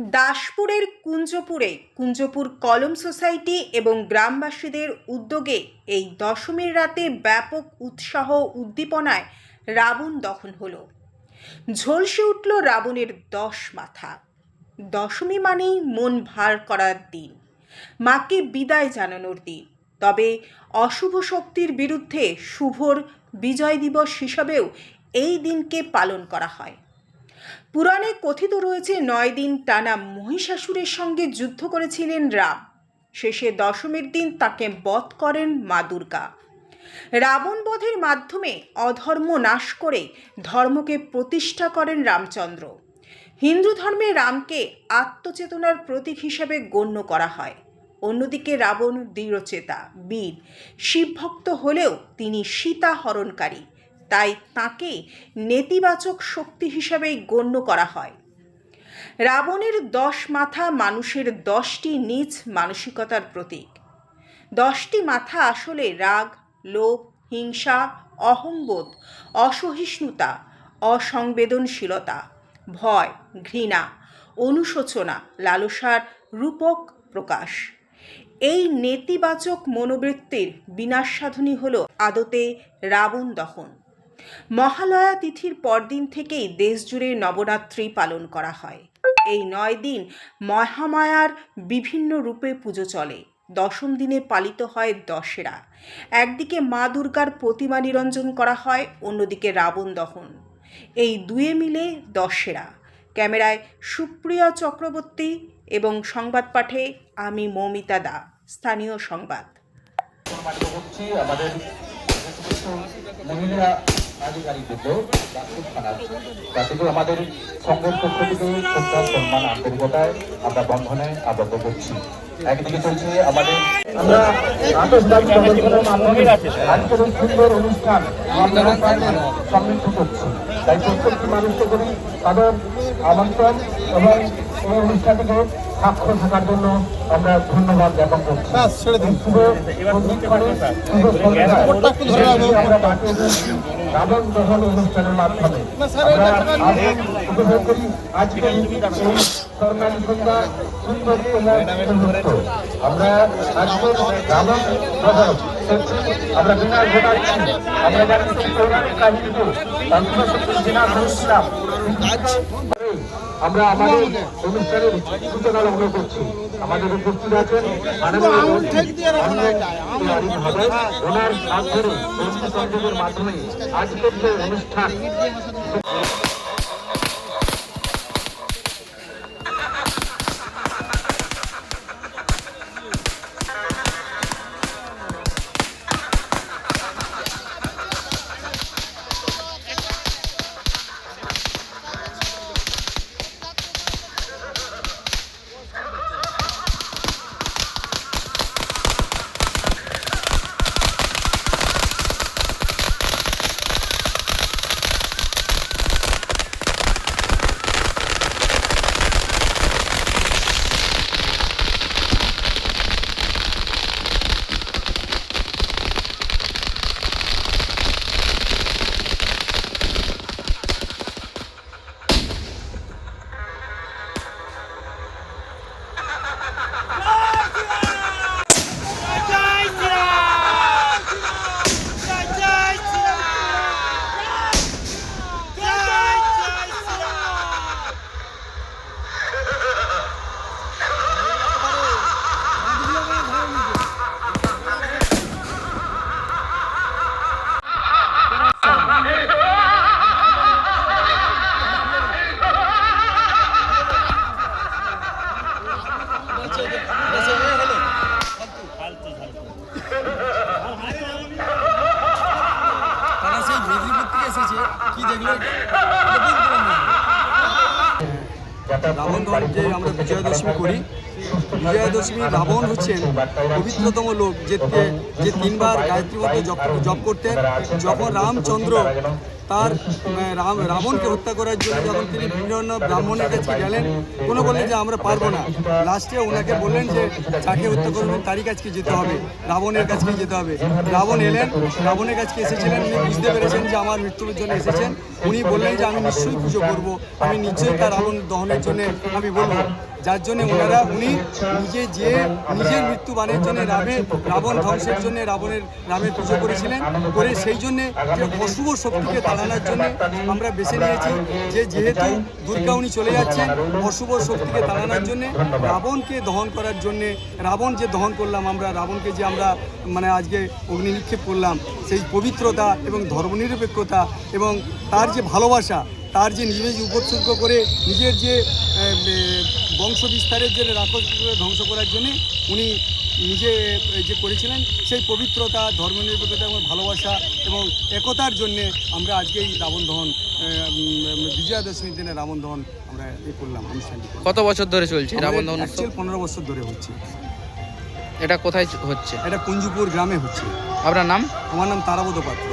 দাসপুরের কুঞ্জপুরে কুঞ্জপুর কলম সোসাইটি এবং গ্রামবাসীদের উদ্যোগে এই দশমীর রাতে ব্যাপক উৎসাহ উদ্দীপনায় রাবণ দহন হলো। ঝলসে উঠল রাবণের দশ মাথা। দশমী মানেই মন ভার করার দিন। মাকে বিদায় জানানোর দিন। তবে অশুভ শক্তির বিরুদ্ধে শুভর বিজয় দিবস হিসাবেও এই দিনকে পালন করা হয়। পুরাণে কথিত রয়েছে, নয় দিন টানা মহিষাসুরের সঙ্গে যুদ্ধ করেছিলেন রাম। শেষে দশমীর দিন তাকে বধ করেন মা দুর্গা। রাবণ বধের মাধ্যমে অধর্ম নাশ করে ধর্মকে প্রতিষ্ঠা করেন রামচন্দ্র। হিন্দু ধর্মে রামকে আত্মচেতনার প্রতীক হিসেবে গণ্য করা হয়। অন্যদিকে রাবণ দৃঢ়চেতা, বীর, শিবভক্ত হলেও তিনি সীতা হরণকারী তাই তাকে নেতিবাচক শক্তি হিসেবেই গণ্য করা হয়। রাবণের দশ মাথা মানুষের দশটি নিজ মানসিকতার প্রতীক। দশটি মাথা আসলে রাগ, লোভ, হিংসা, অহংবোধ, অসহিষ্ণুতা, অসংবেদনশীলতা, ভয়, ঘৃণা, অনুশোচনা, লালসার রূপক প্রকাশ। এই নেতিবাচক মনোবৃত্তির বিনাশ সাধনই হল আদতে রাবণ দহন। মহালয়া তিথির পরদিন থেকেই দেশজুড়ে নবরাত্রি পালন করা হয়। এই নয় দিন মহামায়ার বিভিন্ন রূপে পুজো চলে। দশম দিনে পালিত হয় দশেরা। একদিকে মা দুর্গার প্রতিমা নিরঞ্জন করা হয়, অন্যদিকে রাবণ দহন। এই দুয়ে মিলে দশেরা। ক্যামেরায় সুপ্রিয়া চক্রবর্তী এবং সংবাদ পাঠে আমি মৌমিতা দা। স্থানীয় সংবাদ। আমাদের মহিলা দাসপুর থানার আমাদের সংঘের পক্ষ থেকে শ্রদ্ধা সম্মান আন্তরিকতায় আমরা বন্ধনে আবদ্ধ করছি। একদিকে চলছে আমাদের আমরা মাধ্যমে সুন্দর অনুষ্ঠান সমৃদ্ধ করছি। তাই প্রত্যেকটি মানুষকে করি তাদের আমন্ত্রণ এবং অনুষ্ঠানটিকে সাক্ষ্য থাকার জন্য আমরা ধন্যবাদ জ্ঞাপন করছি। রাবণ দহন অনুষ্ঠানের মাধ্যমে। আমরা উপভোগ করি। আজকে এই সন্ধ্যা সুন্দরতম আমরা আজকে রাবণ দহন আমরা ঘটাচ্ছি। আমরা জানি আমরা আমাদের অনুষ্ঠানের সূচনা লগ্ন করছি। আমাদের উপস্থিত আছেন ওনার মাধ্যমে আজকের যে অনুষ্ঠান রাবণ যে আমরা বিজয়া দশমী করি বিজয়া দশমী রাবণ হচ্ছেন পবিত্রতম লোক, যে যে তিনবার গায়ত্রী জপ জপ করতেন, যখন রামচন্দ্র তার রাবণকে হত্যা করার জন্য যখন তিনি বিভিন্ন ব্রাহ্মণের কাছে গেলেন, কোনো বললেন যে আমরা পারব না। লাস্টে ওনাকে বললেন যে যাকে হত্যা করবেন তারই কাছকে যেতে হবে, রাবণের কাছকে যেতে হবে। রাবণ এলেন, রাবণের কাছকে এসেছিলেন, উনি বুঝতে পেরেছেন যে আমার মৃত্যুর জন্য এসেছেন। উনি বললেন যে আমি নিশ্চয়ই পুজো করব, আমি নিশ্চয়ই তার রাবণ দহনের জন্য আমি বলব। যার জন্য ওনারা, উনি নিজে যে নিজের মৃত্যু বানের জন্য রামের, রাবণ ধ্বংসের জন্য রাবণের রামের পুজো করেছিলেন, করে সেই জন্যে যে অশুভ শক্তিকে তাড়ানোর জন্য আমরা বেছে নিয়েছি যে যেহেতু দুর্গা উনি চলে যাচ্ছেন অশুভ শক্তিকে তাড়ানোর জন্য রাবণকে দহন করার জন্য রাবণ যে দহন করলাম আমরা রাবণকে যে আমরা মানে আজকে অগ্নি নিক্ষেপ করলাম সেই পবিত্রতা এবং ধর্মনিরপেক্ষতা এবং তার যে ভালোবাসা তার যে নিজে উপসর্গ করে নিজের যে বংশ বিস্তারের জন্য রাক্ষসকে ধ্বংস করার জন্যে উনি নিজে যে করেছিলেন সেই পবিত্রতা ধর্মনিরপেক্ষতা এবং ভালোবাসা এবং একতার জন্যে আমরা আজকেই এই রাবণ দহন বিজয়া দশমীর দিনে রাবণ দহন আমরা এ করলাম অনুষ্ঠানটি কত বছর ধরে চলছে রাবণ দহন পনেরো বছর ধরে হচ্ছে। এটা কোথায় হচ্ছে? এটা কুঞ্জুপুর গ্রামে হচ্ছে। আপনার নাম? আমার নাম তারাবত পাত্র।